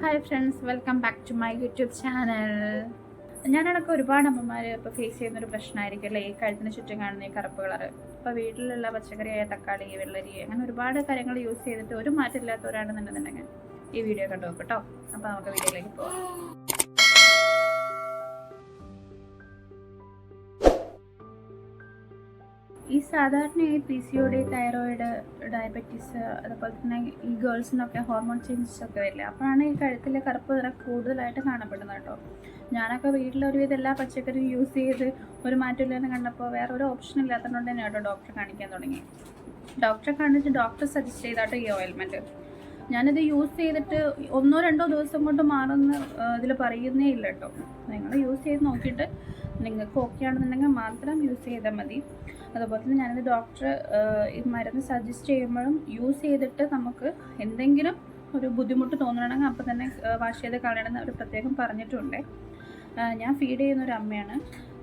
Hi friends welcome back to my YouTube channel ഞാനടക്കം ഒരുപാട് അമ്മമാർ ഇപ്പോൾ ഫേസ് ചെയ്യുന്ന ഒരു പ്രശ്നമായിരിക്കുമല്ലേ ഈ കഴുത്തിന് ചുറ്റും കാണുന്ന ഈ കറുപ്പ് കളർ ഇപ്പോൾ വീട്ടിലുള്ള പച്ചക്കറിയായ തക്കാളി വെള്ളരി അങ്ങനെ ഒരുപാട് കാര്യങ്ങൾ യൂസ് ചെയ്തിട്ട് ഒരു മാറ്റമില്ലാത്തവരാണെന്നുണ്ടെന്നുണ്ടെങ്കിൽ ഈ വീഡിയോ കണ്ടു നോക്കട്ടോ അപ്പോൾ നമുക്ക് വീഡിയോയിലേക്ക് പോകാം ഈ സാധാരണയായി P C O D thyroid diabetes അതുപോലെ തന്നെ ഈ ഗേൾസിനൊക്കെ ഹോർമോൺ ചേഞ്ചസ് ഒക്കെ വരില്ല? അപ്പോഴാണ് ഈ കഴുത്തിലെ കറുപ്പ് നിറം കൂടുതലായിട്ട് കാണപ്പെടുന്നത് കേട്ടോ. ഞാനൊക്കെ വീട്ടിൽ ഒരുവിധം എല്ലാ പച്ചക്കറിയും യൂസ് ചെയ്ത് ഒരു മാറ്റമില്ലെന്ന് കണ്ടപ്പോൾ വേറെ ഒരു ഓപ്ഷൻ ഇല്ലാത്തതുകൊണ്ട് തന്നെ കേട്ടോ ഡോക്ടറെ കാണിക്കാൻ തുടങ്ങി. ഡോക്ടറെ കാണിച്ച് ഡോക്ടർ സജസ്റ്റ് ചെയ്താട്ടോ ഈ ഓയിൽമെന്റ് ഞാനിത് യൂസ് ചെയ്തിട്ട് ഒന്നോ രണ്ടോ ദിവസം കൊണ്ട് മാറുന്ന ഇതിൽ പറയുന്നേ ഇല്ല കേട്ടോ. നിങ്ങൾ യൂസ് ചെയ്ത് നോക്കിയിട്ട് നിങ്ങൾക്ക് ഓക്കെ ആണെന്നുണ്ടെങ്കിൽ മാത്രം യൂസ് ചെയ്താൽ മതി. അതുപോലെ തന്നെ ഞാനിത് ഡോക്ടർ ഈ മരുന്ന് സജസ്റ്റ് ചെയ്യുമ്പോഴും യൂസ് ചെയ്തിട്ട് നമുക്ക് എന്തെങ്കിലും ഒരു ബുദ്ധിമുട്ട് തോന്നണമെങ്കിൽ അപ്പം തന്നെ വാഷ് ചെയ്ത് കളയണമെന്ന് അവർ പ്രത്യേകം പറഞ്ഞിട്ടുണ്ട്. ഞാൻ ഫീഡ് ചെയ്യുന്ന ഒരു അമ്മയാണ്.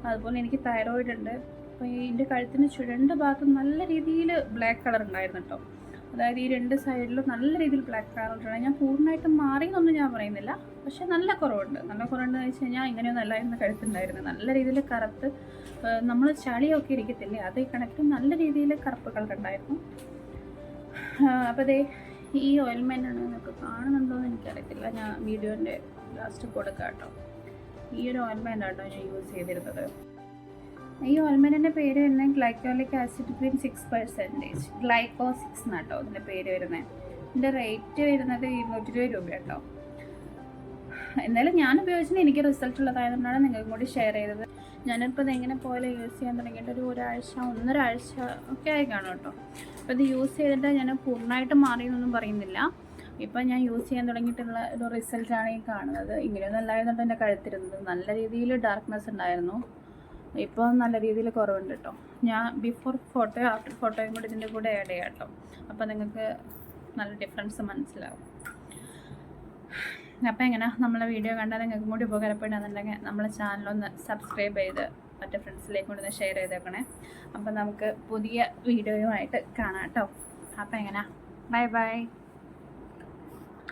അതുപോലെ എനിക്ക് തൈറോയിഡ് ഉണ്ട്. അപ്പോൾ എന്റെ കഴുത്തിന് ചു- രണ്ട് ഭാഗത്തും നല്ല രീതിയിൽ ബ്ലാക്ക് കളർ ഉണ്ടായിരുന്നു കേട്ടോ. അതായത് ഈ രണ്ട് സൈഡിലും നല്ല രീതിയിൽ ബ്ലാക്ക് ഉണ്ട് ഞാൻ പൂർണമായിട്ടും മാറി എന്നൊന്നും ഞാൻ പറയുന്നില്ല. പക്ഷെ നല്ല കുറവുണ്ട്. നല്ല കുറവുണ്ടെന്ന് വെച്ച് കഴിഞ്ഞാൽ ഇങ്ങനെയൊന്നും അല്ലായിരുന്നു കഴുത്തുണ്ടായിരുന്നു നല്ല രീതിയിൽ കറുത്ത് നമ്മൾ ചളിയൊക്കെ ഇരിക്കത്തില്ലേ? അതേ കണക്ക് നല്ല രീതിയിൽ കറുപ്പ് കളർ ഉണ്ടായിരുന്നു. അപ്പോൾ ദേ ഈ ഓയിൽമെന്റാണ് നിങ്ങൾക്ക് കാണുന്നുണ്ടോ എന്ന് എനിക്കറിയത്തില്ല. ഞാൻ വീഡിയോന്റെ ലാസ്റ്റ് കൊടുക്കാം കേട്ടോ ഈ ഒരു ഓയിൽമെന്റ് ആട്ടോ ഞാൻ യൂസ് ചെയ്തിരുന്നത്. ഈ ഓയിൽമെന്റിന്റെ പേര് വരുന്നത് glycolic acid cream six percentage glyco six എന്നാട്ടോ ഇതിന്റെ പേര് വരുന്നത്. ഇതിന്റെ റേറ്റ് വരുന്നത് ഇരുന്നൂറ്റി ഇരുപത് രൂപ കേട്ടോ എന്നാലും ഞാൻ ഉപയോഗിച്ചിട്ട് എനിക്ക് റിസൾട്ട് ഉള്ളതായതുകൊണ്ടാണ് നിങ്ങൾക്കും കൂടി ഷെയർ ചെയ്തത്. ഞാനിപ്പോൾ എങ്ങനെ പോലെ യൂസ് ചെയ്യാൻ തുടങ്ങിയിട്ട് ഒരു ഒരാഴ്ച ഒന്നൊരാഴ്ച ഒക്കെ ആയി കാണും കേട്ടോ അപ്പോൾ ഇത് യൂസ് ചെയ്തിട്ട് ഞാൻ പൂർണമായിട്ട് മാറിയെന്നൊന്നും പറയുന്നില്ല. ഇപ്പം ഞാൻ യൂസ് ചെയ്യാൻ തുടങ്ങിയിട്ടുള്ള ഒരു റിസൾട്ടാണ് ഈ കാണുന്നത്. ഇങ്ങനെയൊന്നും അല്ലായിരുന്നുണ്ടോ എന്റെ കഴുത്തിരുന്നത്. നല്ല രീതിയിൽ ഡാർക്ക്നെസ് ഉണ്ടായിരുന്നു. ഇപ്പോൾ നല്ല രീതിയിൽ കുറവുണ്ട് കേട്ടോ ഞാൻ ബിഫോർ ഫോട്ടോ ആഫ്റ്റർ ഫോട്ടോയും കൂടി ഇതിന്റെ കൂടെ ആഡ് ചെയ്യാം കേട്ടോ അപ്പോൾ നിങ്ങൾക്ക് നല്ല ഡിഫറൻസ് മനസ്സിലാവും. അപ്പോൾ എങ്ങനെ? നമ്മളെ വീഡിയോ കണ്ടാൽ നിങ്ങൾക്ക് കൂടി ഉപകാരപ്പെടുകയാണെന്നുണ്ടെങ്കിൽ നമ്മളെ ചാനലൊന്ന് സബ്സ്ക്രൈബ് ചെയ്ത് മറ്റേ ഫ്രണ്ട്സിലേക്ക് കൊണ്ടൊന്ന് ഷെയർ ചെയ്തേക്കണേ. അപ്പോൾ നമുക്ക് പുതിയ വീഡിയോയുമായിട്ട് കാണാം കേട്ടോ അപ്പോൾ എങ്ങനെ? Bye bye